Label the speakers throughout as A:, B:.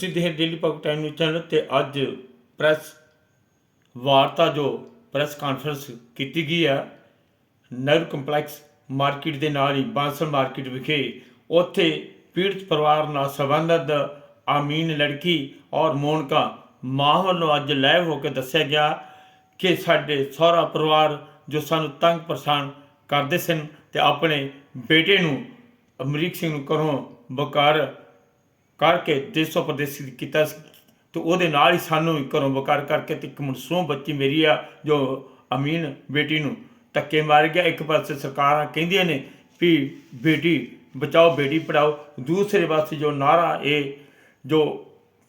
A: ਤੁਸੀਂ ਦੇਖ daily public time news channel ਤੇ ਅੱਜ ਪ੍ਰੈਸ ਵਾਰਤਾ ਜੋ ਪ੍ਰੈਸ ਕਾਨਫਰੰਸ ਕੀਤੀ ਗਈ ਹੈ, ਨਗਰ ਕੰਪਲੈਕਸ ਮਾਰਕੀਟ ਦੇ ਨਾਲ ਹੀ ਬਾਂਸਲ ਮਾਰਕੀਟ ਵਿਖੇ, ਉੱਥੇ ਪੀੜਤ ਪਰਿਵਾਰ ਨਾਲ ਸੰਬੰਧਿਤ ਆਮੀਨ ਲੜਕੀ ਔਰ ਮੋਨਕਾ ਮਾਂ ਵੱਲੋਂ ਅੱਜ ਲਾਈਵ ਹੋ ਕੇ ਦੱਸਿਆ ਗਿਆ ਕਿ ਸਾਡੇ ਸਹੁਰਾ ਪਰਿਵਾਰ ਜੋ ਸਾਨੂੰ ਤੰਗ ਪਰੇਸ਼ਾਨ ਕਰਦੇ ਸਨ ਤੇ ਆਪਣੇ ਬੇਟੇ ਨੂੰ ਅਮਰੀਕ ਸਿੰਘ ਨੂੰ ਘਰੋਂ ਬਕਾਰ ਕਰਕੇ ਦੇਸੋ ਪ੍ਰਦੇਸ਼ ਕੀਤਾ ਸੀ, ਤੇ ਉਹਦੇ ਨਾਲ ਹੀ ਸਾਨੂੰ ਵੀ ਘਰੋਂ ਬਕਾਰ ਕਰਕੇ ਤੇ ਇੱਕ ਮਾਸੂਮ ਬੱਚੀ ਮੇਰੀ ਆ, ਜੋ ਅਮੀਨ ਬੇਟੀ ਨੂੰ ਧੱਕੇ ਮਾਰ ਗਿਆ, ਇੱਕ ਪਾਸੇ ਸਰਕਾਰਾਂ ਕਹਿੰਦੀਆਂ ਨੇ ਵੀ ਬੇਟੀ ਬਚਾਓ, ਬੇਟੀ ਪੜਾਓ ਦੂਸਰੇ ਪਾਸੇ ਜੋ ਨਾਰਾ ਇਹ, ਜੋ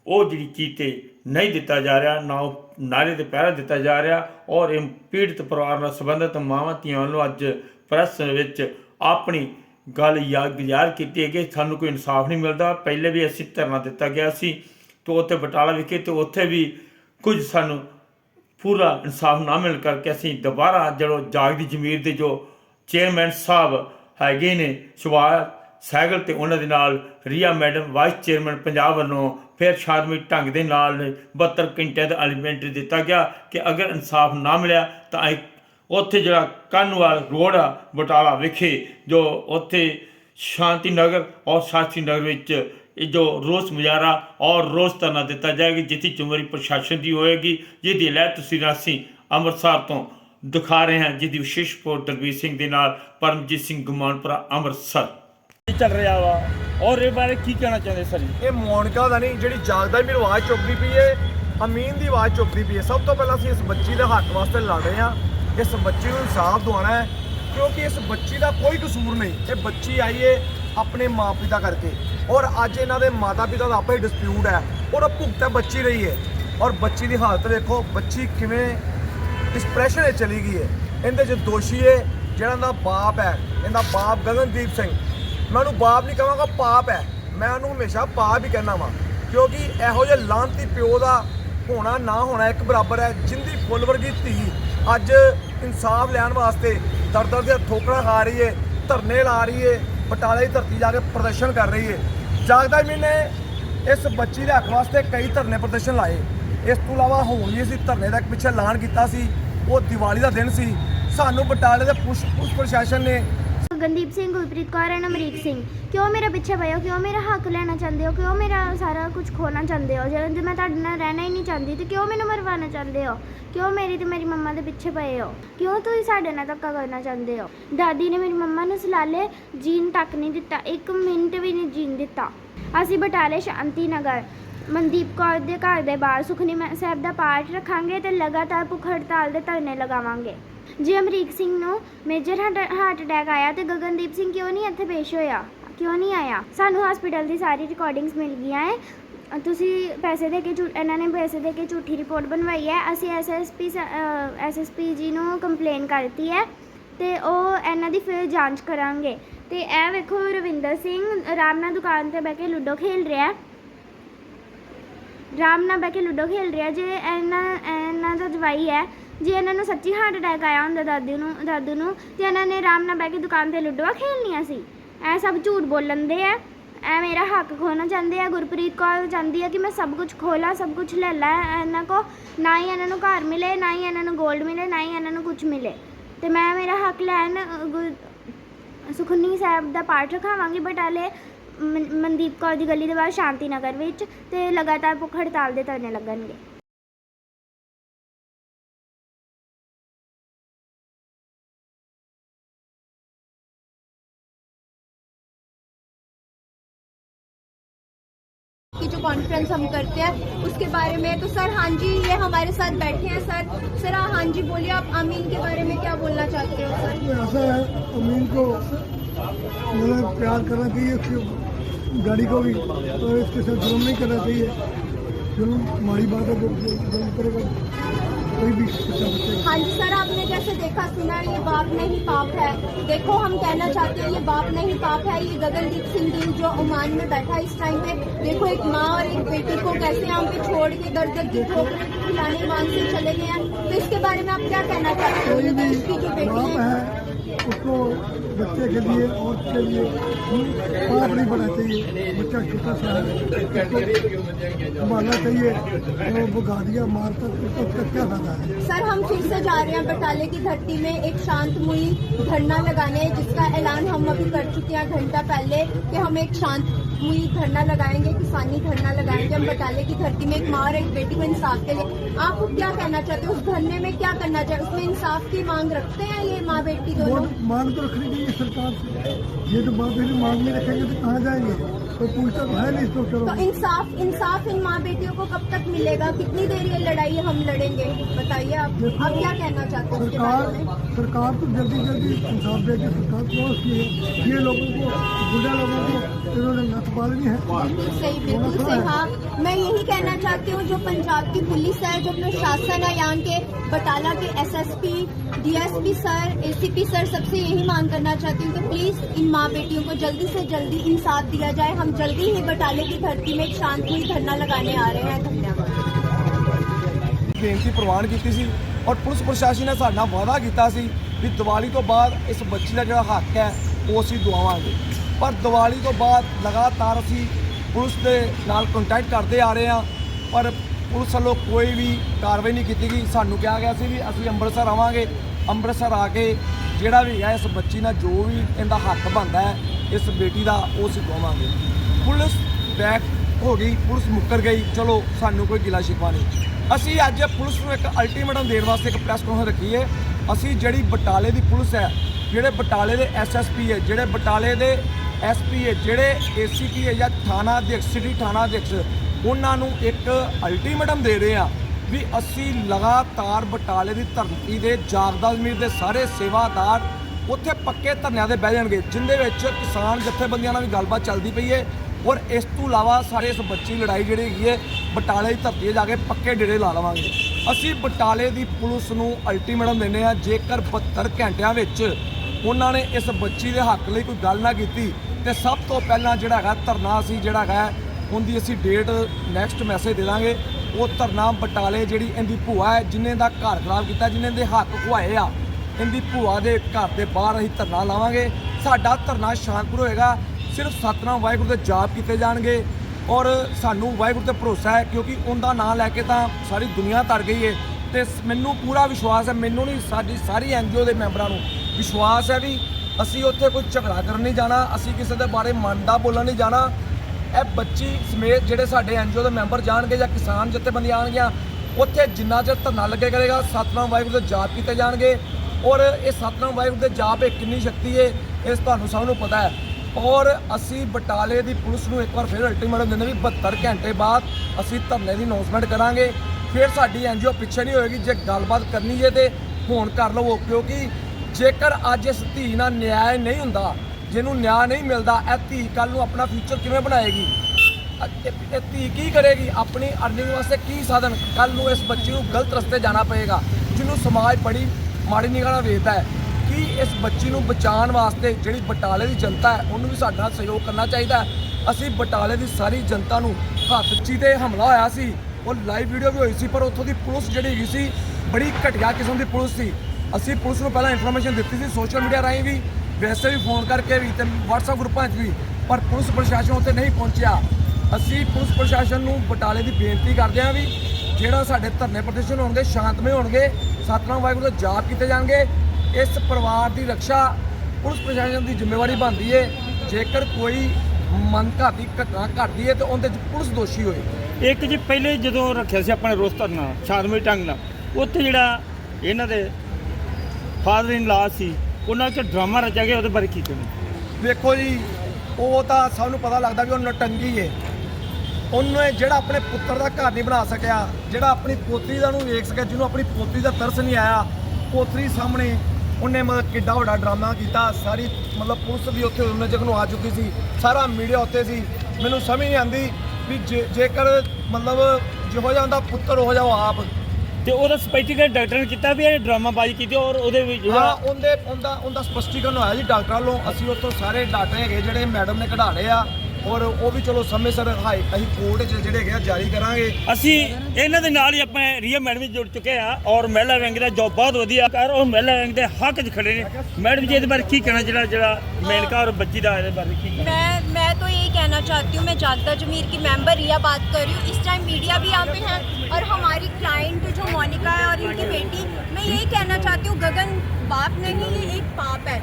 A: ਉਹ ਜਿਹੜੀ ਚੀਜ਼ ਤੇ ਨਹੀਂ ਦਿੱਤਾ ਜਾ ਰਿਹਾ, ਨਾ ਉਹ ਨਾਰੇ ਤੇ ਪਹਿਰਾ ਦਿੱਤਾ ਜਾ ਰਿਹਾ, ਔਰ ਇਹ ਪੀੜਤ ਪਰਿਵਾਰ ਨਾਲ ਸੰਬੰਧਿਤ ਮਾਵਾਂ, ਧੀਆਂ ਵੱਲੋਂ ਅੱਜ ਪ੍ਰੈਸ ਵਿੱਚ ਆਪਣੀ ਗੱਲ ਯਾਦ ਗੁਜ਼ਾਰ ਕੀਤੀ ਹੈ ਕਿ ਸਾਨੂੰ ਕੋਈ ਇਨਸਾਫ ਨਹੀਂ ਮਿਲਦਾ। ਪਹਿਲੇ ਵੀ ਅਸੀਂ ਧਰਨਾ ਦਿੱਤਾ ਗਿਆ ਸੀ, ਤੇ ਉੱਥੇ ਬਟਾਲਾ ਵਿਖੇ ਤੇ ਉੱਥੇ ਵੀ ਕੁਝ ਸਾਨੂੰ ਪੂਰਾ ਇਨਸਾਫ ਨਾ ਮਿਲ ਕਰਕੇ ਅਸੀਂ ਦੁਬਾਰਾ ਜਦੋਂ ਜਾਗਦੀ ਜ਼ਮੀਰ ਦੇ ਜੋ ਚੇਅਰਮੈਨ ਸਾਹਿਬ ਹੈਗੇ ਨੇ ਸ਼ਿਵਾਜ ਸਹਿਗਲ ਤੇ ਉਹਨਾਂ ਦੇ ਨਾਲ, Riya madam, vice chairman Punjab ਵੱਲੋਂ ਫਿਰ ਸ਼ਾਦਮੀ ਢੰਗ ਦੇ ਨਾਲ 72 ਘੰਟਿਆਂ ਦਾ ਐਲੀਮੈਂਟ ਦਿੱਤਾ ਗਿਆ ਕਿ ਅਗਰ ਇਨਸਾਫ ਨਾ ਮਿਲਿਆ ਤਾਂ ਉੱਥੇ ਜਿਹੜਾ ਕੰਨਵਾਲ ਰੋਡ ਆ ਬਟਾਲਾ ਵਿਖੇ ਜੋ ਉੱਥੇ ਸ਼ਾਂਤੀ ਨਗਰ ਔਰ ਸ਼ਾਸਤਰੀ ਨਗਰ ਵਿੱਚ ਇਹ ਜੋ ਰੋਸ ਮੁਜ਼ਾਹਰਾ ਔਰ ਰੋਸ ਧਰਨਾ ਦਿੱਤਾ ਜਾਏਗਾ ਜਿੱਥੇ ਜ਼ਿੰਮੇਵਾਰੀ ਪ੍ਰਸ਼ਾਸਨ ਦੀ ਹੋਏਗੀ ਜਿਹਦੀ ਲੈ ਤੁਸੀਂ ਰਾਸੀ ਅੰਮ੍ਰਿਤਸਰ ਤੋਂ ਦਿਖਾ ਰਹੇ ਹਾਂ ਜਿਹਦੀ ਵਿਸ਼ੇਸ਼ ਰਿਪੋਰਟ ਦਲਬੀਰ ਸਿੰਘ ਦੇ ਨਾਲ ਪਰਮਜੀਤ ਸਿੰਘ ਗੁਮਾਨਪੁਰਾ ਅੰਮ੍ਰਿਤਸਰ। ਚੱਲ ਰਿਹਾ ਵਾ? ਔਰ ਇਹ ਬਾਰੇ ਕੀ ਕਹਿਣਾ ਚਾਹੁੰਦੇ ਸਰ ਜੀ?
B: ਇਹ ਮੋਨਕਾ ਦਾ ਨਹੀਂ ਜਿਹੜੀ ਜਾਗਦਾ ਮੇਰੀ ਆਵਾਜ਼ ਚੁੱਕਦੀ ਪਈ ਏ ਅਮੀਨ ਦੀ ਆਵਾਜ਼ ਚੁੱਕਦੀ ਪਈ ਏ। ਸਭ ਤੋਂ ਪਹਿਲਾਂ ਅਸੀਂ ਇਸ ਬੱਚੀ ਦੇ ਹੱਕ ਵਾਸਤੇ ਲੜ ਰਹੇ ਹਾਂ। ਇਸ ਬੱਚੀ ਨੂੰ ਇਨਸਾਫ ਦਿਵਾਉਣਾ ਹੈ, ਕਿਉਂਕਿ ਇਸ ਬੱਚੀ ਦਾ ਕੋਈ ਕਸੂਰ ਨਹੀਂ। ਇਹ ਬੱਚੀ ਆਈ ਏ ਆਪਣੇ ਮਾਪਿਤਾ ਕਰਕੇ। ਔਰ ਅੱਜ ਇਹਨਾਂ ਦੇ ਮਾਤਾ ਪਿਤਾ ਦਾ ਆਪੇ ਡਿਸਪਿਊਟ ਹੈ। ਔਰ ਉਹ ਭੁਗਤਾ ਬੱਚੀ ਰਹੀ ਹੈ ਔਰ ਬੱਚੀ ਦੀ ਹਾਲਤ ਵੇਖੋ, ਬੱਚੀ ਕਿਵੇਂ ਡਿਸਪ੍ਰੈਸ਼ਨ ਵਿੱਚ ਚਲੀ ਗਈ ਹੈ ਇਹਦੇ ਚ ਦੋਸ਼ੀ ਹੈ ਜਿਹੜਾ ਦਾ ਬਾਪ ਹੈ। ਇਹਦਾ ਬਾਪ ਗਗਨਦੀਪ ਸਿੰਘ। ਮੈਂ ਉਹਨੂੰ ਬਾਪ ਨਹੀਂ ਕਹਾਂਗਾ, ਪਾਪ ਹੈ। ਮੈਂ ਉਹਨੂੰ ਹਮੇਸ਼ਾ ਪਾਪ ਹੀ ਕਹਿਣਾ ਵਾਂ। ਕਿਉਂਕਿ ਇਹੋ ਜਿਹੇ ਲਾਂਤੀ ਪਿਓ ਦਾ ਹੋਣਾ ਨਾ ਹੋਣਾ ਇੱਕ ਬਰਾਬਰ ਹੈ। ਜਿੰਦੀ ਫੁੱਲ ਵਰਗੀ ਧੀ ਅੱਜ ਇਨਸਾਫ ਲੈਣ ਵਾਸਤੇ ਦਰ ਦਰ ਦੀਆਂ ਠੋਕਰਾਂ ਖਾ ਰਹੀ ਏ, ਧਰਨੇ ਲਾ ਰਹੀ ਏ, ਬਟਾਲੇ ਦੀ ਧਰਤੀ ਜਾ ਕੇ ਪ੍ਰਦਰਸ਼ਨ ਕਰ ਰਹੀ ਏ। ਜਾਗਦਾ ਮਹੀਨੇ ਇਸ ਬੱਚੀ ਦੇ ਹੱਕ ਵਾਸਤੇ ਕਈ ਧਰਨੇ ਪ੍ਰਦਰਸ਼ਨ ਲਾਏ। ਇਸ ਤੋਂ ਇਲਾਵਾ ਹੁਣ ਵੀ ਅਸੀਂ ਧਰਨੇ ਦਾ ਇੱਕ ਪਿੱਛੇ ਐਲਾਨ ਕੀਤਾ ਸੀ। ਉਹ ਦੀਵਾਲੀ ਦਾ ਦਿਨ ਸੀ। ਸਾਨੂੰ ਬਟਾਲੇ ਦੇ ਪੁਲਿਸ ਪੁਲਿਸ ਪ੍ਰਸ਼ਾਸਨ ਨੇ
C: ਗੰਦੀਪ ਸਿੰਘ, ਗੁਰਪ੍ਰੀਤ ਕੌਰ ਐਂਡ ਅਮਰੀਕ ਸਿੰਘ। ਕਿਉਂ ਮੇਰਾ ਪਿੱਛੇ ਪਏ ਹੋ? ਕਿਉਂ ਮੇਰਾ ਹੱਕ ਲੈਣਾ ਚਾਹੁੰਦੇ ਹੋ? ਕਿਉਂ ਮੇਰਾ ਸਾਰਾ ਕੁਝ ਖੋਣਾ ਚਾਹੁੰਦੇ ਹੋ? ਜਦੋਂ ਜੇ ਮੈਂ ਤੁਹਾਡੇ ਨਾਲ ਰਹਿਣਾ ਹੀ ਨਹੀਂ ਚਾਹੁੰਦੀ, ਤੇ ਕਿਉਂ ਮੈਨੂੰ ਮਰਵਾਉਣਾ ਚਾਹੁੰਦੇ ਹੋ? ਕਿਉਂ ਮੇਰੀ ਤੇ ਮੇਰੀ ਮੰਮਾ ਦੇ ਪਿੱਛੇ ਪਏ ਹੋ? ਕਿਉਂ ਤੁਸੀਂ ਸਾਡੇ ਨਾਲ ਧੱਕਾ ਕਰਨਾ ਚਾਹੁੰਦੇ ਹੋ? ਦਾਦੀ ਨੇ ਮੇਰੀ ਮੰਮਾ ਨੂੰ ਸਲਾਲੇ ਜੀਣ ਤੱਕ ਨਹੀਂ ਦਿੱਤਾ, ਇੱਕ ਮਿੰਟ ਵੀ ਨਹੀਂ ਜੀਣ ਦਿੱਤਾ। ਅਸੀਂ ਬਟਾਲੇ ਸ਼ਾਂਤੀ ਨਗਰ, ਮਨਦੀਪ ਕੌਰ ਦੇ ਘਰ ਦੇ ਬਾਹਰ ਸੁਖਨੀ ਸਾਹਿਬ ਦਾ ਪਾਠ ਰੱਖਾਂਗੇ ਤੇ ਲਗਾਤਾਰ ਭੁੱਖ ਹੜਤਾਲ ਦੇ ਧਰਨੇ ਲਗਾਵਾਂਗੇ। ਜੇ ਅਮਰੀਕ ਸਿੰਘ ਨੂੰ ਮੇਜਰ ਹਾਰਟ ਅਟੈਕ ਆਇਆ ਤੇ ਗਗਨਦੀਪ ਸਿੰਘ ਕਿਉਂ ਨਹੀਂ ਇੱਥੇ ਪੇਸ਼ ਹੋਇਆ? ਕਿਉਂ ਨਹੀਂ ਆਇਆ? ਸਾਨੂੰ ਹਸਪੀਟਲ ਦੀ ਸਾਰੀ ਰਿਕਾਰਡਿੰਗਸ ਮਿਲ ਗਈਆਂ ਹੈ ਤੁਸੀਂ ਪੈਸੇ ਦੇ ਕੇ ਝੂ- ਇਹਨਾਂ ਨੇ ਪੈਸੇ ਦੇ ਕੇ ਝੂਠੀ ਰਿਪੋਰਟ ਬਣਵਾਈ ਹੈ ਅਸੀਂ ਐਸਐਸਪੀ ਐਸਐਸਪੀ ਜੀ ਨੂੰ ਕੰਪਲੇਨ ਕਰਤੀ ਹੈ ਤੇ ਉਹ ਇਹਨਾਂ ਦੀ ਫਿਰ ਜਾਂਚ ਕਰਾਂਗੇ। ਤੇ ਇਹ ਵੇਖੋ ਰਵਿੰਦਰ ਸਿੰਘ, ਆਰਾਮ ਨਾਲ ਦੁਕਾਨ ਤੇ ਬਹਿ ਕੇ ਲੂਡੋ ਖੇਲ ਰਿਹਾ। ਹੈ ਆਰਾਮ ਨਾਲ ਬਹਿ ਕੇ ਲੂਡੋ ਖੇਲ ਰਿਹਾ। ਜੇ ਇਹਨਾਂ ਇਹਨਾਂ ਦਾ ਜਵਾਈ ਹੈ ਜੇ ਇਹਨਾਂ ਨੂੰ ਸੱਚੀ ਹਾਰਟ ਅਟੈਕ ਆਇਆ ਹੁੰਦਾ ਦਾਦੂ ਨੂੰ ਦਾਦੂ ਨੂੰ, ਤੇ ਇਹਨਾਂ ਨੇ ਆਰਾਮ ਨਾਲ ਬਹਿ ਕੇ ਦੁਕਾਨ ਤੇ ਲੁੱਡੋ ਖੇਲਣੀਆਂ ਸੀ। ਐ ਸਭ ਝੂਠ ਬੋਲਣ ਦੇ ਆ। ਐ ਮੇਰਾ ਹੱਕ ਖੋਣਾ ਚਾਹੁੰਦੇ ਆ। ਗੁਰਪ੍ਰੀਤ ਕੌਰ ਚਾਹੁੰਦੀ ਆ ਕਿ ਮੈਂ ਸਭ ਕੁਝ ਖੋਲਾ, ਸਭ ਕੁਝ ਲੈ ਲਾ। ਇਹਨਾਂ ਕੋ ਨਾ ਹੀ ਇਹਨਾਂ ਨੂੰ ਘਰ ਮਿਲੇ, ਨਾ ਹੀ ਇਹਨਾਂ ਨੂੰ 골ਡ ਮਿਲੇ, ਨਾ ਹੀ ਇਹਨਾਂ ਨੂੰ ਕੁਝ ਮਿਲੇ। ਤੇ ਮੈਂ ਮੇਰਾ ਹੱਕ ਲੈਣ ਗੁਰ- ਸੁਖਨੀ ਸਾਹਿਬ ਦਾ ਪਾਠ ਰਖਾਵਾਂਗੀ ਬਟਾਲੇ ਮਨ- ਮਨਦੀਪ ਕੌਰ ਦੀ ਗਲੀ ਦੇ ਬਾਹਰ ਸ਼ਾਂਤੀ ਨਗਰ ਵਿੱਚ ਤੇ ਲਗਾਤਾਰ ਭੁੱਖ ਹੜਤਾਲ ਦੇ ਧਰਨੇ ਲੱਗਣਗੇ।
D: जो कॉन्फ्रेंस हम करते हैं, उसके बारे में। तो सर हाँ जी, ये हमारे साथ बैठे हैं, सर। सर हाँ जी बोलिए, आप अमीन के बारे में क्या बोलना चाहते हो, सर?
E: ऐसा है, अमीन को प्यार करना चाहिए गाड़ी को भी तो इसके साथ जुलम नहीं करना चाहिए। जुलम हमारी बात है, जो करेगा। कोई भी
D: हाँ जी सर आपने जैसे देखा सुना है ये बाप नहीं पाप है। देखो हम कहना चाहते हैं ये बाप नहीं पाप है ये गगनदीप सिंह जी जो ओमान में बैठा है इस टाइम पे। देखो एक माँ और एक बेटी को कैसे यहाँ पे छोड़ के दर दर की ठोकरे खिलाने मान से चले गए हैं। तो इसके बारे में आप क्या कहना चाहते हैं? जो बेटी है
E: उसको बच्चे के लिए और के लिए पाप नहीं बढ़ना चाहिए बच्चा छोटा सा है। संभालना चाहिए। तो वो गाड़ियाँ मारता तो उसका क्या फ़ायदा है?
D: सर, हम फिर से जा रहे हैं बटाले की धरती में एक शांतमुई धरना लगाने, जिसका ऐलान हम अभी कर चुके हैं घंटा पहले कि हम एक शांतमुई धरना लगाएँगे किसानी धरना लगाएँगे हम बटाले की धरती में एक माँ और एक बेटी को इंसाफ के लिए। आप क्या कहना चाहते हो? उस धरने में क्या करना चाहिए? उसमें इंसाफ की मांग रखते हैं ये माँ बेटी दोनों?
E: मांग तो रखनी चाहिए सरकार से ये तो बात है मांग नहीं रखेंगे तो कहाँ जाएँगे? तो पूछता तो है नहीं इसको
D: तो
E: करो
D: इंसाफ इंसाफ इन माँ बेटियों को कब तक मिलेगा? कितनी देर ये लड़ाई हम लड़ेंगे? बताइए आप। आप क्या कहना चाहते हैं
E: सरकार सरकार तो जल्दी जल्दी इंसाफ देगी सरकार क्लोज की है। ये लोगों को बुढ़े लोगों को इन्होंने नथ पालनी है
D: बिल्कुल सही बिल्कुल सही हाँ मैं यही कहना चाहती हूँ जो पंजाब की पुलिस है जो प्रशासन है यहाँ के बटाला के SSP DSP sir ACP sir सबसे यही मांग करना चाहती हूँ कि प्लीज इन माँ बेटियों को जल्दी से जल्दी इंसाफ दिया जाए हम जल्दी ही बटाले की धरती में एक शांतिमय धरना लगाने आ रहे हैं धन्यवाद
B: ਬੇਨਤੀ ਪ੍ਰਵਾਨ ਕੀਤੀ ਸੀ ਔਰ ਪੁਲਿਸ ਪ੍ਰਸ਼ਾਸਨ ਨੇ ਸਾਡੇ ਨਾਲ ਵਾਅਦਾ ਕੀਤਾ ਸੀ ਵੀ ਦੀਵਾਲੀ ਤੋਂ ਬਾਅਦ ਇਸ ਬੱਚੀ ਦਾ ਜਿਹੜਾ ਹੱਕ ਹੈ ਉਹ ਅਸੀਂ ਦਵਾਵਾਂਗੇ ਪਰ ਦੀਵਾਲੀ ਤੋਂ ਬਾਅਦ ਲਗਾਤਾਰ ਅਸੀਂ ਪੁਲਿਸ ਦੇ ਨਾਲ ਕੰਟੈਕਟ ਕਰਦੇ ਆ ਰਹੇ ਹਾਂ, ਪਰ ਪੁਲਿਸ ਵੱਲੋਂ ਕੋਈ ਵੀ ਕਾਰਵਾਈ ਨਹੀਂ ਕੀਤੀ ਗਈ। ਸਾਨੂੰ ਕਿਹਾ ਗਿਆ ਸੀ ਵੀ ਅਸੀਂ ਅੰਮ੍ਰਿਤਸਰ ਆਵਾਂਗੇ। ਅੰਮ੍ਰਿਤਸਰ ਆ ਕੇ ਜਿਹੜਾ ਵੀ ਹੈ, ਇਸ ਬੱਚੀ ਨਾਲ ਜੋ ਵੀ ਇਹਦਾ ਹੱਕ ਬਣਦਾ ਹੈ, ਇਸ ਬੇਟੀ ਦਾ ਉਹ ਅਸੀਂ ਪੁਲਿਸ ਬੈਕ ਹੋ ਗਈ, ਪੁਲਿਸ ਮੁੱਕਰ ਗਈ। ਚਲੋ, ਸਾਨੂੰ ਕੋਈ ਗਿਲਾ ਸ਼ਿਕਵਾ ਨਹੀਂ। ਅਸੀਂ ਅੱਜ ਪੁਲਿਸ ਨੂੰ ਇੱਕ ਅਲਟੀਮੇਟਮ ਦੇਣ ਵਾਸਤੇ ਇੱਕ ਪ੍ਰੈਸ ਕਾਨਫਰੰਸ ਰੱਖੀ ਹੈ। ਅਸੀਂ ਜਿਹੜੀ ਬਟਾਲੇ ਦੀ ਪੁਲਿਸ ਹੈ, ਜਿਹੜੇ ਬਟਾਲੇ ਦੇ ਐਸਐਸਪੀ ਹੈ, ਜਿਹੜੇ ਬਟਾਲੇ ਦੇ ਐਸਪੀ ਹੈ, ਜਿਹੜੇ ਏਸੀਪੀ ਹੈ ਜਾਂ ਥਾਣਾ ਅਧਿਕਸ਼ ਸਿਟੀ ਥਾਣਾ ਅਧਿਕਸ਼ ਉਹਨਾਂ ਨੂੰ ਇੱਕ ਅਲਟੀਮੇਟਮ ਦੇ ਰਹੇ ਆ ਵੀ ਅਸੀਂ ਲਗਾਤਾਰ ਬਟਾਲੇ ਦੀ ਧਰਤੀ ਦੇ ਜਾਗਦਾ ਜ਼ਮੀਰ ਦੇ ਸਾਰੇ ਸੇਵਾਦਾਰ ਉੱਥੇ ਪੱਕੇ ਧਰਨਿਆਂ ਦੇ ਬਹਿ ਜਾਣਗੇ, ਜਿੰਦੇ ਵਿੱਚ ਕਿਸਾਨ ਜਥੇਬੰਦੀਆਂ ਨਾਲ ਵੀ ਗੱਲਬਾਤ ਚੱਲਦੀ ਪਈ ਹੈ ਔਰ ਇਸ ਤੋਂ ਇਲਾਵਾ ਸਾਰੇ ਇਸ ਬੱਚੀ ਲੜਾਈ ਜਿਹੜੀ ਹੈਗੀ ਹੈ, ਬਟਾਲੇ ਦੀ ਧਰਤੀ 'ਤੇ ਜਾ ਕੇ ਪੱਕੇ ਡੇਰੇ ਲਾ ਲਵਾਂਗੇ। ਅਸੀਂ ਬਟਾਲੇ ਦੀ ਪੁਲਿਸ ਨੂੰ ਅਲਟੀਮੇਟਮ ਦਿੰਦੇ ਆ ਜੇਕਰ 72 ਘੰਟਿਆਂ ਵਿੱਚ ਉਹਨਾਂ ਨੇ ਇਸ ਬੱਚੀ ਦੇ ਹੱਕ ਲਈ ਕੋਈ ਗੱਲ ਨਾ ਕੀਤੀ ਤੇ ਸਭ ਤੋਂ ਪਹਿਲਾਂ ਜਿਹੜਾ ਹੈਗਾ ਧਰਨਾ ਅਸੀਂ ਜਿਹੜਾ ਹੈਗਾ ਉਹਦੀ ਅਸੀਂ ਡੇਟ ਨੈਕਸਟ ਮੈਸੇਜ ਦੇ ਦਾਂਗੇ। ਉਹ ਧਰਨਾ ਬਟਾਲੇ ਜਿਹੜੀ ਇਹਦੀ ਭੂਆ ਹੈ, ਜਿਨੇ ਦਾ ਘਰ ਖਰਾਬ ਕੀਤਾ, ਜਿਨੇ ਦੇ ਹੱਕ ਖੁਆਏ ਆ, ਇਹਦੀ ਭੂਆ ਦੇ ਘਰ ਦੇ ਬਾਹਰ ਅਸੀਂ ਧਰਨਾ ਲਾਵਾਂਗੇ। ਸਾਡਾ ਧਰਨਾ ਸ਼ਾਂਤਪੁਰ ਹੋਏਗਾ। ਸਿਰਫ ਸਤਨਾਮ ਵਾਹਿਗੁਰੂ ਦੇ ਜਾਪ ਕੀਤੇ ਜਾਣਗੇ ਔਰ ਸਾਨੂੰ ਵਾਹਿਗੁਰੂ ਤੇ ਭਰੋਸਾ ਹੈ, ਕਿਉਂਕਿ ਉਹਦਾ ਨਾਮ ਲੈ ਕੇ ਤਾਂ ਸਾਰੀ ਦੁਨੀਆ ਤਰ ਗਈ ਹੈ ਤੇ ਮੈਨੂੰ ਪੂਰਾ ਵਿਸ਼ਵਾਸ ਹੈ, ਮੈਨੂੰ ਨਹੀਂ, ਸਾਡੀ ਸਾਰੀ ਐਨਜੀਓ ਦੇ ਮੈਂਬਰਾਂ ਨੂੰ ਵਿਸ਼ਵਾਸ ਹੈ ਵੀ ਅਸੀਂ ਉੱਥੇ ਕੋਈ ਝਗੜਾ ਕਰਨ ਨਹੀਂ ਜਾਣਾ, ਅਸੀਂ ਕਿਸੇ ਦੇ ਬਾਰੇ ਮਨ ਦਾ ਬੋਲਣ ਨਹੀਂ ਜਾਣਾ। ਇਹ ਬੱਚੀ ਸਮੇਤ ਜਿਹੜੇ ਸਾਡੇ ਐਨਜੀਓ ਦੇ ਮੈਂਬਰ ਜਾਣਗੇ ਜਾਂ ਕਿਸਾਨ ਜਥੇਬੰਦੀਆਂ ਆਣਗੀਆਂ ਉੱਥੇ ਜਿੰਨਾ ਚਿਰ ਧਰਨਾ ਲੱਗੇ ਕਰੇਗਾ ਸਤਨਾਮ ਵਾਹਿਗੁਰੂ ਦੇ ਜਾਪ ਕੀਤੇ ਜਾਣਗੇ। ਔਰ ਇਹ ਸਤਨਾਮ ਵਾਹਿਗੁਰੂ ਦੇ ਜਾਪ ਇਹ ਕਿੰਨੀ ਸ਼ਕਤੀ ਹੈ ਇਸ ਤੁਹਾਨੂੰ ਸਭ ਨੂੰ ਪਤਾ ਹੈ। ਔਰ ਅਸੀਂ ਬਟਾਲੇ ਦੀ ਪੁਲਿਸ ਨੂੰ ਇੱਕ ਵਾਰ ਫਿਰ ਅਲਟੀਮੇਟਮ ਦਿੰਦੇ ਵੀ 72 ਘੰਟੇ ਬਾਅਦ ਅਸੀਂ ਧਰਨੇ ਦੀ ਅਨਾਉਂਸਮੈਂਟ ਕਰਾਂਗੇ। ਫਿਰ ਸਾਡੀ ਐਨਜੀਓ ਪਿੱਛੇ ਨਹੀਂ ਹੋਏਗੀ, ਜੇ ਗੱਲਬਾਤ ਕਰਨੀ ਹੈ ਤੇ ਹੁਣ ਕਰ ਲਵੋ ਕਿਉਂਕਿ ਜੇਕਰ ਅੱਜ ਇਸ ਧੀ ਨਾਲ ਨਿਆਂ ਨਹੀਂ ਹੁੰਦਾ, ਜਿਹਨੂੰ ਨਿਆਂ ਨਹੀਂ ਮਿਲਦਾ, ਇਹ ਧੀ ਕੱਲ ਨੂੰ ਆਪਣਾ ਫਿਊਚਰ ਕਿਵੇਂ ਬਣਾਏਗੀ? ਇਹ ਧੀ ਕੀ ਕਰੇਗੀ? ਆਪਣੀ ਅਰਨਿੰਗ ਵਾਸਤੇ ਕੀ ਸਾਧਨ? ਕੱਲ ਨੂੰ ਇਸ ਬੱਚੀ ਨੂੰ ਗਲਤ ਰਸਤੇ ਜਾਣਾ ਪਏਗਾ, ਜਿਹਨੂੰ ਸਮਾਜ ਬੜੀ ਮਾੜੀ ਨਿਗਾਹ ਨਾਲ ਵੇਖਦਾ ਹੈ। ਕਿ ਇਸ ਬੱਚੀ ਨੂੰ ਬਚਾਉਣ ਵਾਸਤੇ ਜਿਹੜੀ ਬਟਾਲੇ ਦੀ ਜਨਤਾ ਹੈ, ਉਹਨੂੰ ਵੀ ਸਾਡਾ ਸਹਿਯੋਗ ਕਰਨਾ ਚਾਹੀਦਾ ਅਸੀਂ ਬਟਾਲੇ ਦੀ ਸਾਰੀ ਜਨਤਾ ਨੂੰ ਹੱਥ ਚੀ ਤੇ ਹਮਲਾ ਹੋਇਆ ਸੀ। ਉਹ ਲਾਈਵ ਵੀਡੀਓ ਵੀ ਹੋਈ ਸੀ, ਪਰ ਉੱਥੋਂ ਦੀ ਪੁਲਿਸ ਜਿਹੜੀ ਹੈਗੀ ਸੀ, ਬੜੀ ਘਟੀਆ ਕਿਸਮ ਦੀ ਪੁਲਿਸ ਸੀ। ਅਸੀਂ ਪੁਲਿਸ ਨੂੰ ਪਹਿਲਾਂ ਇਨਫੋਰਮੇਸ਼ਨ ਦਿੱਤੀ ਸੀ ਸੋਸ਼ਲ ਮੀਡੀਆ ਰਾਹੀਂ ਵੀ, ਵੈਸੇ ਵੀ ਫੋਨ ਕਰਕੇ ਵੀ ਤੇ WhatsApp ਗਰੁੱਪਾਂ 'ਚ ਵੀ, ਪਰ ਪੁਲਿਸ ਪ੍ਰਸ਼ਾਸਨ ਉੱਥੇ ਨਹੀਂ ਪਹੁੰਚਿਆ। ਅਸੀਂ ਪੁਲਿਸ ਪ੍ਰਸ਼ਾਸਨ ਨੂੰ ਬਟਾਲੇ ਦੀ ਬੇਨਤੀ ਕਰਦੇ ਹਾਂ ਵੀ, ਜਿਹੜਾ ਸਾਡੇ ਧਰਨੇ ਪ੍ਰਦਰਸ਼ਨ ਹੋਣਗੇ, ਸ਼ਾਂਤਮਈ ਹੋਣਗੇ, ਸਤਨਾਮ ਵਾਹਿਗੁਰੂ ਦਾ ਜਾਪ ਕੀਤੇ ਜਾਣਗੇ, ਇਸ ਪਰਿਵਾਰ ਦੀ ਰੱਖਿਆ, ਪੁਲਿਸ ਪ੍ਰਸ਼ਾਸਨ ਦੀ ਜ਼ਿੰਮੇਵਾਰੀ ਬਣਦੀ ਹੈ ਜੇਕਰ ਕੋਈ ਮਨਘਾਤੀ ਘਟਨਾ ਘਟਦੀ ਹੈ ਤੇ ਉਹਦੇ 'ਚ ਪੁਲਿਸ ਦੋਸ਼ੀ ਹੋਏ।
A: ਇੱਕ ਜੀ, ਪਹਿਲੇ ਜਦੋਂ ਰੱਖਿਆ ਸੀ ਆਪਣੇ ਰੋਸ ਧਰਨਾ, ਸ਼ਾਂਤਮਈ ਢੰਗ ਨਾਲ, ਉੱਥੇ ਜਿਹੜਾ ਇਹਨਾਂ ਦੇ ਫਾਦਰ ਇਨ ਲਾ ਸੀ, ਉਹਨਾਂ 'ਚ ਡਰਾਮਾ ਰਚਿਆ ਗਿਆ, ਉਹਦੇ ਬਾਰੇ ਕੀ ਕਹਿੰਦੇ
B: ਵੇਖੋ ਜੀ, ਉਹ ਤਾਂ ਸਭ ਨੂੰ ਪਤਾ ਲੱਗਦਾ ਵੀ ਉਹ ਨਟੰਗੀ ਏ। ਉਹਨੇ ਜਿਹੜਾ ਆਪਣੇ ਪੁੱਤਰ ਦਾ ਘਰ ਨਹੀਂ ਬਣਾ ਸਕਿਆ, ਜਿਹੜਾ ਆਪਣੀ ਪੋਤਰੀ ਦਾ ਨੂੰ ਵੇਖ ਸਕਿਆ, ਜਿਹਨੂੰ ਆਪਣੀ ਪੋਤਰੀ ਦਾ ਤਰਸ ਨਹੀਂ ਆਇਆ, ਪੋਤਰੀ ਸਾਹਮਣੇ ਉਹਨੇ ਮਤਲਬ ਕਿੱਡਾ ਵੱਡਾ ਡਰਾਮਾ ਕੀਤਾ। ਸਾਰੀ ਮਤਲਬ ਪੁਲਿਸ ਵੀ ਉੱਥੇ ਉਹਨੇ ਜਗ ਨੂੰ ਆ ਚੁੱਕੀ ਸੀ, ਸਾਰਾ ਮੀਡੀਆ ਉੱਥੇ ਸੀ। ਮੈਨੂੰ ਸਮਝ ਨਹੀਂ ਆਂਦੀ ਵੀ ਜੇ- ਜੇਕਰ ਮਤਲਬ ਜਿਹੋ ਜਿਹਾ ਉਹਦਾ ਪੁੱਤਰ, ਉਹ ਜਿਹਾ ਉਹ ਆਪ
A: ਤੇ ਉਹਦਾ ਸਪੈਸੀਫਿਕ ਡਾਕਟਰ ਨੇ ਕੀਤਾ ਵੀ ਇਹ ਡਰਾਮਾਬਾਜ਼ੀ ਕੀਤੀ ਔਰ ਉਹਦੇ ਵਿੱਚ
B: ਹਾਂ ਉਹਦੇ ਉਹਦਾ ਉਹਦਾ ਸਪਸ਼ਟੀਕਰਨ ਹੋਇਆ ਜੀ ਡਾਕਟਰਾਂ ਵੱਲੋਂ। ਅਸੀਂ ਉੱਥੋਂ ਸਾਰੇ ਡਾਟਾ ਹੈਗੇ ਜਿਹੜੇ ਮੈਡਮ ਨੇ ਕਢਾ ਲਏ ਆ ਔਰ ਉਹ ਵੀ ਚਲੋ ਸਮੇਂ ਸਿਰ ਹਾਈ ਅਸੀਂ ਕੋਰਟ 'ਚ ਜਿਹੜੇ ਹੈਗੇ ਜਾਰੀ ਕਰਾਂਗੇ।
A: ਅਸੀਂ ਇਹਨਾਂ ਦੇ ਨਾਲ ਹੀ ਆਪਣੇ ਰੀਆ ਮੈਡਮ ਵੀ ਜੁੜ ਚੁੱਕੇ ਆ ਔਰ ਮਹਿਲਾ ਵਿੰਗ ਦਾ ਜੋਬ ਬਹੁਤ ਵਧੀਆ ਕਰ ਔਰ ਮਹਿਲਾ ਵਿੰਗ ਦੇ ਹੱਕ 'ਚ ਖੜੇ ਨੇ। ਮੈਡਮ ਜੀ ਇਹਦੇ ਬਾਰੇ ਕੀ ਕਹਿਣਾ ਜਿਹੜਾ ਜਿਹੜਾ ਮੇਨਕਾ ਔਰ ਬੱਚੀ ਦਾ ਇਹਦੇ ਬਾਰੇ ਕੀ
D: ਮੈਂ ਮੈਂ ਤਾਂ कहना चाहती हूँ। मैं जागदा जमीर की मेंबर रिया बात कर रही हूँ। इस टाइम मीडिया भी यहाँ पे है और हमारी क्लाइंट जो मोनिका है और इनकी बेटी मैं यही कहना चाहती हूँ गगन बाप नहीं ये एक पाप है।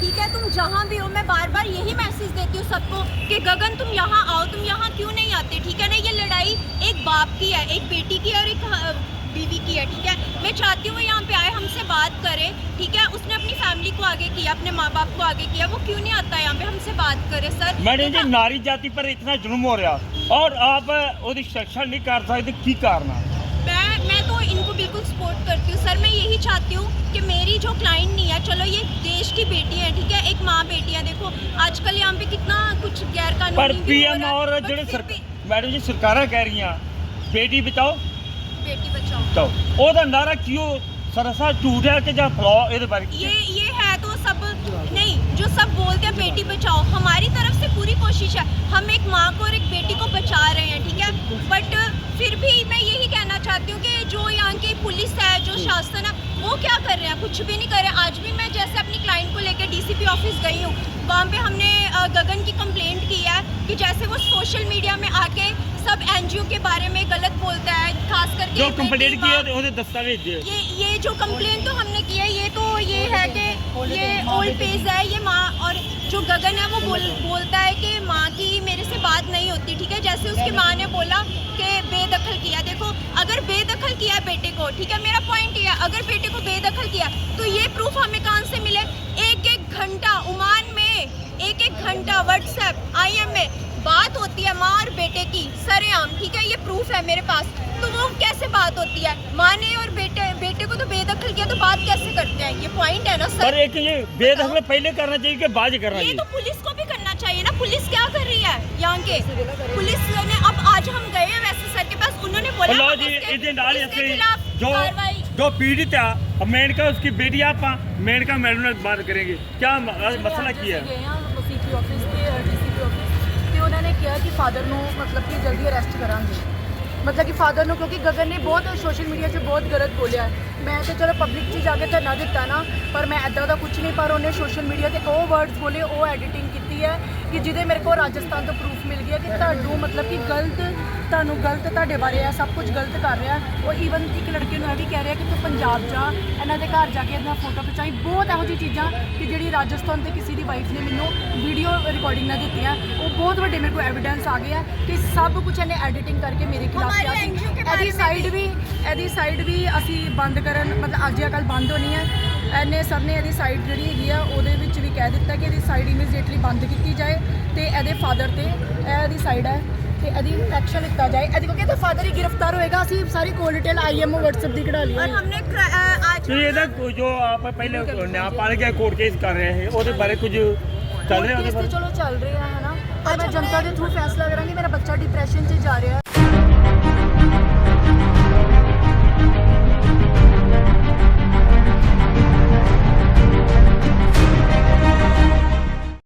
D: ठीक है? तुम जहाँ भी हो मैं बार बार यही मैसेज देती हूँ सबको कि गगन तुम यहाँ आओ तुम यहाँ क्यों नहीं आते? ठीक है ना? ये लड़ाई एक बाप की है एक बेटी की है और एक अ, बीवी की है ठीक है मैं चाहती हूँ वो यहाँ पे आए हमसे बात करे ठीक है उसने अपनी फैमिली को आगे किया अपने माँ बाप को आगे किया वो क्यों नहीं आता यहाँ पे हमसे बात करे सर
A: ਮੈਡਮ ਜੀ ਨਾਰੀ ਜਾਤੀ ਪਰ ਇਤਨਾ ਜ਼ੁਲਮ ਹੋ ਰਿਹਾ ਔਰ ਆਪ ਉਹਦੀ ਸੁਰੱਖਿਆ ਨਹੀਂ ਕਰ ਸਕਦੇ ਕੀ ਕਾਰਨ ਆ
D: मैं मैं तो इनको बिल्कुल सपोर्ट करती हूँ सर मैं यही चाहती हूँ कि मेरी जो क्लाइंट नहीं है चलो ये देश की बेटी है ठीक है एक माँ बेटी है देखो आजकल यहाँ पे कितना कुछ गैर
A: ਪਰ
D: कानूनी भी हो
A: ਪੀਐਮ
D: रहा है,
A: ਔਰ
D: but
A: ਜਿਹੜੇ
D: फिर
A: ਸਰ
D: भी
A: ਮੈਡਮ ਜੀ ਸਰਕਾਰਾਂ ਕਹਿ ਰਹੀਆਂ ਬੇਟੀ ਬਚਾਓ
D: बेटी बचाओ
A: ਤਾਂ ਉਹਦਾ ਨਾਰਾ ਕਿਉਂ ਸਰਸਾ ਝੂਠ ਹੈ ਕਿ ਜਾਂ ਫਲੋ ਇਹਦੇ ਬਾਰੇ ਕੀ
D: ये ये है तो सब नहीं जो सब बोलते हैं बेटी बचाओ हमारी तरफ से पूरी कोशिश है हम एक माँ को और एक बेटी को बचा रहे हैं ठीक है बट फिर भी मैं यही कहना चाहती हूँ कि जो यहाँ की पुलिस है जो शासन है वो क्या कर रहे हैं कुछ भी नहीं कर रहे हैं आज भी मैं जैसे अपनी क्लाइंट को लेकर डीसीपी ऑफिस गई हूँ वहाँ पे हमने अ, गगन की कंप्लेंट की है कि जैसे वो सोशल मीडिया में आके सब एनजीओ के बारे में गलत बोलता है खास करके
A: ਜੋ ਕੰਪਲੇਂਟ
D: बेटी
A: ਕੀ ਹੈ
D: बाप-
A: ਉਹਦੇ ਦਸਤਾਵੇਜ਼ ਦਿਓ
D: ये ये जो कंप्लेन तो हमने की है ये तो ये है कि ये ओल्ड पेज है ये माँ और जो गगन है वो बोल बोलता है कि माँ की मेरे से बात नहीं होती ठीक है जैसे उसकी माँ ने बोला कि बेदखल किया देखो अगर बेदखल किया बेटे को ठीक है मेरा पॉइंट ये है अगर बेटे को बेदखल किया तो ये प्रूफ हमें कहाँ से मिले एक एक घंटा उमान में एक एक घंटा व्हाट्सएप आई में बात होती है माँ और बेटे की? सरेआम ठीक है ये प्रूफ है मेरे पास। तो वो कैसे बात होती है? माँ ने और बेटे बेटे को तो बेदखल किया तो बात कैसे करते हैं ये पॉइंट है ना सर?
A: एक ये बेदखल पहले करना चाहिए कि बाज करना
D: ये तो पुलिस को भी करना चाहिए ना। पुलिस क्या कर रही है? यहाँ के पुलिस ने अब आज हम गए हैं वैसे सर के पास। उन्होंने बोला
A: जो जो पीड़ित है मेनका उसकी बेटी आप मेनका मैडम बात करेंगे। क्या
F: मसला किया है? ਉਹਨਾਂ ਨੇ ਕਿਹਾ ਕਿ ਫਾਦਰ ਨੂੰ ਮਤਲਬ ਕਿ ਜਲਦੀ ਅਰੈਸਟ ਕਰਾਂਗੇ। ਮਤਲਬ ਕਿ ਫਾਦਰ ਨੂੰ ਕਿਉਂਕਿ ਗਗਨ ਨੇ ਬਹੁਤ ਸੋਸ਼ਲ ਮੀਡੀਆ 'ਚ ਬਹੁਤ ਗਲਤ ਬੋਲਿਆ। ਮੈਂ ਤਾਂ ਚਲੋ ਪਬਲਿਕ 'ਚ ਜਾ ਕੇ ਧਰਨਾ ਦਿੱਤਾ ਨਾ, ਪਰ ਮੈਂ ਐਦਾਂ ਦਾ ਕੁਝ ਨਹੀਂ, ਪਰ ਉਹਨੇ ਸੋਸ਼ਲ ਮੀਡੀਆ ਤੇ ਉਹ ਵਰਡਸ ਬੋਲੇ, ਉਹ ਐਡੀਟਿੰਗ ਕੀਤੀ ਹੈ ਕਿ ਜਿਹਦੇ ਮੇਰੇ ਕੋਲ ਰਾਜਸਥਾਨ ਤੋਂ ਪ੍ਰੂਫ ਮਿਲ ਗਿਆ ਕਿ ਤੁਹਾਨੂੰ ਮਤਲਬ ਕਿ ਗਲਤ ਤੁਹਾਨੂੰ ਗਲਤ ਤੁਹਾਡੇ ਬਾਰੇ ਆ ਸਭ ਕੁਝ ਗਲਤ ਕਰ ਰਿਹਾ ਉਹ ਈਵਨ ਇੱਕ ਲੜਕੀ ਨੂੰ ਇਹ ਵੀ ਕਹਿ ਰਿਹਾ ਕਿ ਤੂੰ ਪੰਜਾਬ ਜਾ ਇਹਨਾਂ ਦੇ ਘਰ ਜਾ ਕੇ ਇਹਨਾਂ ਫੋਟੋ ਖਿਚਾਈ। ਬਹੁਤ ਇਹੋ ਜਿਹੀ ਚੀਜ਼ਾਂ ਕਿ ਜਿਹੜੀ ਰਾਜਸਥਾਨ ਤੇ ਕਿਸੇ ਦੀ ਵਾਈਫ ਨੇ ਮੈਨੂੰ ਵੀਡੀਓ ਰਿਕਾਰਡਿੰਗ ਨਾਲ ਦਿੱਤੀਆਂ। ਉਹ ਬਹੁਤ ਵੱਡੇ ਮੇਰੇ ਕੋਲ ਐਵੀਡੈਂਸ ਆ ਗਿਆ ਕਿ ਸਭ ਕੁਝ ਇਹਨੇ ਐਡੀਟਿੰਗ ਕਰਕੇ ਮੇਰੇ ਖਿਲਾਫ ਕਿਹਾ ਸੀ। ਇਹਦੀ ਸਾਈਡ ਵੀ ਇਹਦੀ ਸਾਈਡ ਵੀ ਅਸੀਂ ਬੰਦ ਕਰਨ ਮਤਲਬ ਅੱਜ ਕੱਲ ਬੰਦ ਹੋਣੀ ਹੈ। ਇਹਨੇ ਸਭ ਨੇ ਇਹਦੀ ਸਾਈਡ ਜਿਹੜੀ ਹੈਗੀ ਆ ਉਹਦੇ ਵਿੱਚ ਵੀ ਕਹਿ ਦਿੱਤਾ ਕਿ ਇਹਦੀ ਸਾਈਡ ਇਮੀਡੀਏਟਲੀ ਬੰਦ ਕੀਤੀ ਜਾਏ ਤੇ ਇਹਦੇ ਫਾਦਰ ਤੇ ਇਹਦੀ ਸਾਈਡ ਹੈ। ਤੇ ਇਹਦੀ ਐਕਸ਼ਨ ਲਿੱਤਾ ਜਾਏ ਇਹਦੀ ਕਿਉਂਕਿ ਇਹਦਾ ਫਾਦਰ ਹੀ ਗ੍ਰਿਫਤਾਰ ਹੋਏਗਾ ਅਸੀਂ ਸਾਰੀ ਕੋਲ ਡਿਟੇਲ ਆਈਐਮਓ WhatsApp ਦੀ ਕਢਾ ਲਈ
D: और
F: ਹੋਈ ਹੈ।
D: हमने क्र- अ, आज
A: ਤੇ ਇਹਦਾ ਕੋਈ ਜੋ ਆਪ ਪਹਿਲੇ ਨਿਆਂਪਾਲਿਕਾ ਕੋਰਟ ਕੇਸ ਕਰ ਰਹੇ ਹੈ ਉਹਦੇ ਬਾਰੇ ਕੁਝ ਚੱਲ ਰਿਹਾ ਉਹਦੇ
F: ਕੇਸ ਤੇ
A: ਬਾਰੇ
F: ਚਲੋ ਚੱਲ ਰਿਹਾ ਹੈ ਨਾ ਪਰ ਮੈਂ ਜਨਤਾ ਦੇ ਥਰੂ ਫੈਸਲਾ ਕਰਾਂਗੀ ਮੇਰਾ ਬੱਚਾ ਡਿਪਰੈਸ਼ਨ 'ਚ ਜਾ ਰਿਹਾ ਹੈ